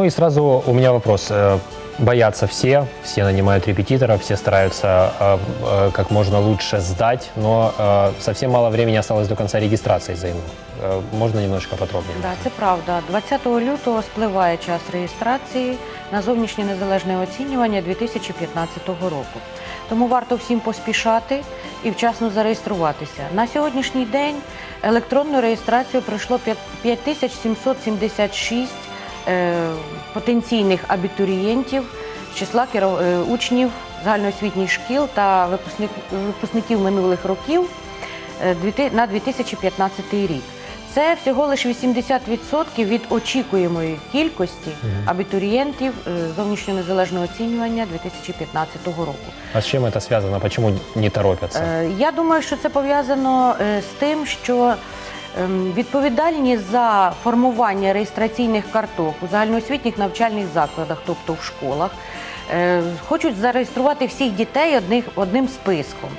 Ну и сразу у меня вопрос. Э, Боятся все, все нанимают репетиторов, все стараются э, э, как можно лучше сдать, но э, совсем мало времени осталось до конца регистрации ЗНО. Э, Можно немножко подробнее? Да, це правда. 20 лютого спливає час реєстрації на зовнішнє незалежне оцінювання 2015 року. Тому варто всім поспішати і вчасно зареєструватися. На сьогоднішній день електронну реєстрацію пройшло 5776 е, потенційних абітурієнтів з числа е, учнів загальноосвітніх шкіл та випускник- випускників минулих років е, на 2015 рік. Це всього лише 80% від очікуємої кількості абітурієнтів е, зовнішнього незалежного оцінювання 2015 року. А с чем это связано? Почему не торопятся? Е, Я думаю, що це пов'язано е, з тим, що ем, відповідальність за формування реєстраційних карток у загальноосвітніх навчальних закладах, тобто в школах, е, хочуть зареєструвати всіх дітей одним списком.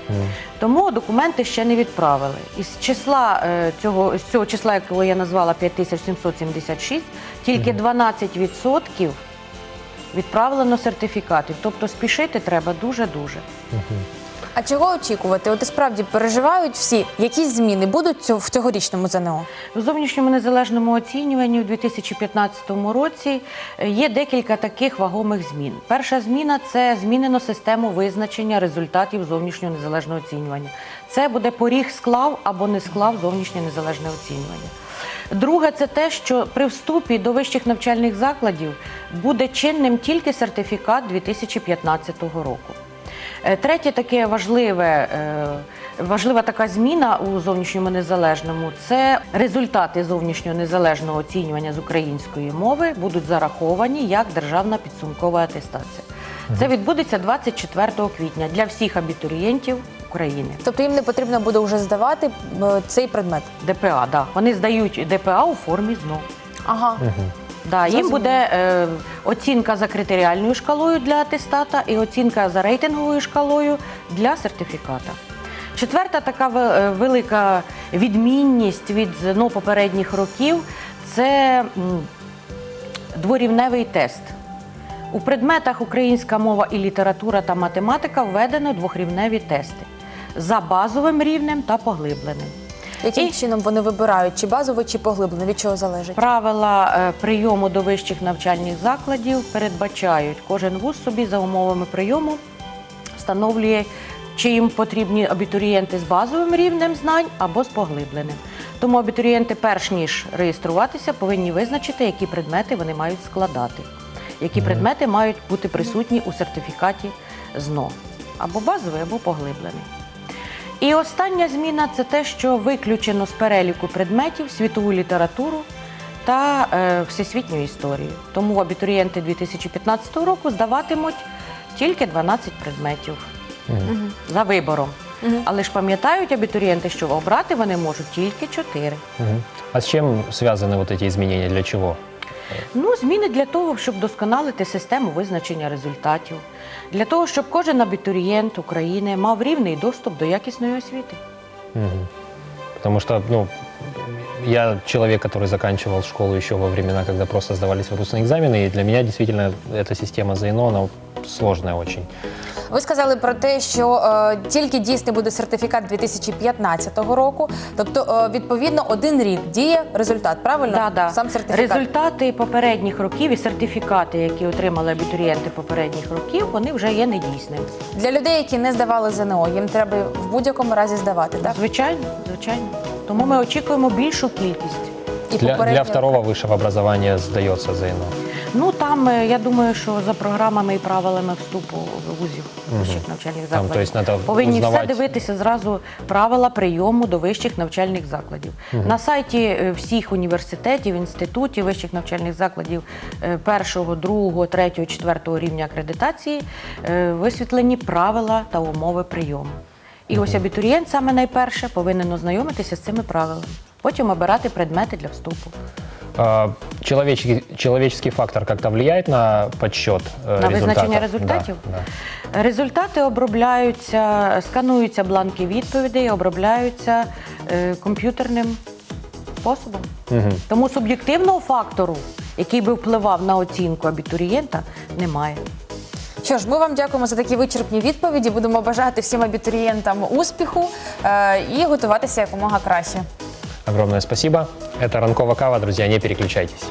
Тому документи ще не відправили. Із числа е, цього з цього числа, якого я назвала 5776, тільки 12% відправлено сертифікатів. Тобто спішити треба дуже-дуже. А чого очікувати? От і справді переживають всі, якісь зміни будуть в цьогорічному ЗНО? У зовнішньому незалежному оцінюванні у 2015 році е, є декілька таких вагомих змін. Перша зміна це змінено систему визначення результатів зовнішнього незалежного оцінювання. Це буде поріг склав або не склав зовнішнє незалежне оцінювання. Друге, це те, що при вступі до вищих навчальних закладів буде чинним тільки сертифікат 2015 року. Е, Третє таке важливе, е, важлива така зміна у зовнішньому незалежному це результати зовнішнього незалежного оцінювання з української мови будуть зараховані як державна підсумкова атестація. Це відбудеться 24 квітня для всіх абітурієнтів України. Тобто їм не потрібно буде вже здавати е, цей предмет. ДПА, да. Вони здають ДПА у формі ЗНО. Ага. Да, їм Зрозуміло. буде е, оцінка за критеріальною шкалою для атестата і оцінка за рейтинговою шкалою для сертифіката. Четверта така ве- е, велика відмінність від ЗНО попередніх років це м, дворівневий тест. У предметах українська мова і література та математика введено двохрівневі тести за базовим рівнем та поглибленим. Яким І- чином вони вибирають, чи базово, чи поглиблено? Від чого залежить? Правила е, прийому до вищих навчальних закладів передбачають, кожен вуз собі за умовами прийому встановлює, чи їм потрібні абітурієнти з базовим рівнем знань або з поглибленим. Тому абітурієнти, перш ніж реєструватися, повинні визначити, які предмети вони мають складати, які предмети мають бути присутні у сертифікаті ЗНО або базовий, або поглиблений. І остання зміна це те, що виключено з переліку предметів світову літературу та е, всесвітню історію. Тому абітурієнти 2015 року здаватимуть тільки 12 предметів за вибором. Але ж пам'ятають абітурієнти, що обрати вони можуть тільки 4. Мгм. А с чем связаны вот эти изменения? Для чего? Ну, зміни для того, щоб досконалити систему визначення результатів, для того, щоб кожен абітурієнт України мав рівний доступ до якісної освіти. Мгм. Потому что, ну, я человек, который заканчивал школу еще во времена, когда просто сдавались выпускные экзамены, и для меня действительно эта система ЗНО, она сложная очень. Ви сказали про те, що е, тільки дійсний буде сертифікат 2015 року. Тобто, е, відповідно, один рік діє результат. Правильно? Да, да. Сам сертифікат. Результати попередніх років і сертифікати, які отримали абітурієнти попередніх років, вони вже є недійсними. Для людей, які не здавали ЗНО, їм треба в будь-якому разі здавати, так? Звичайно, звичайно. Тому ми очікуємо більшу кількість. І Для, попередньо- для второго высшего образования сдается ЗНО. Там е, я думаю, що за програмами і правилами вступу вузів вищих навчальних закладів повинні все дивитися зразу правила прийому до вищих навчальних закладів. На сайті е, всіх університетів, інститутів, вищих навчальних закладів е, першого, другого, третього, четвертого рівня акредитації е, висвітлені правила та умови прийому. І ось абітурієнт саме найперше повинен ознайомитися з цими правилами. Потім обирати предмети для вступу. Человеческий, человеческий фактор как-то влияет на подсчет э, На визначення результатів? Да, да. Результати обробляються, скануються бланки відповідей, обробляються е, комп'ютерним способом. Мгм. Тому суб'єктивного фактору який би впливав на оцінку абітурієнта, немає. Що ж, ми вам дякуємо за такі вичерпні відповіді. Будемо бажати всім абітурієнтам успіху е, і готуватися якомога краще. Огромное спасибо. Это Ранкова Кава, друзья, не переключайтесь.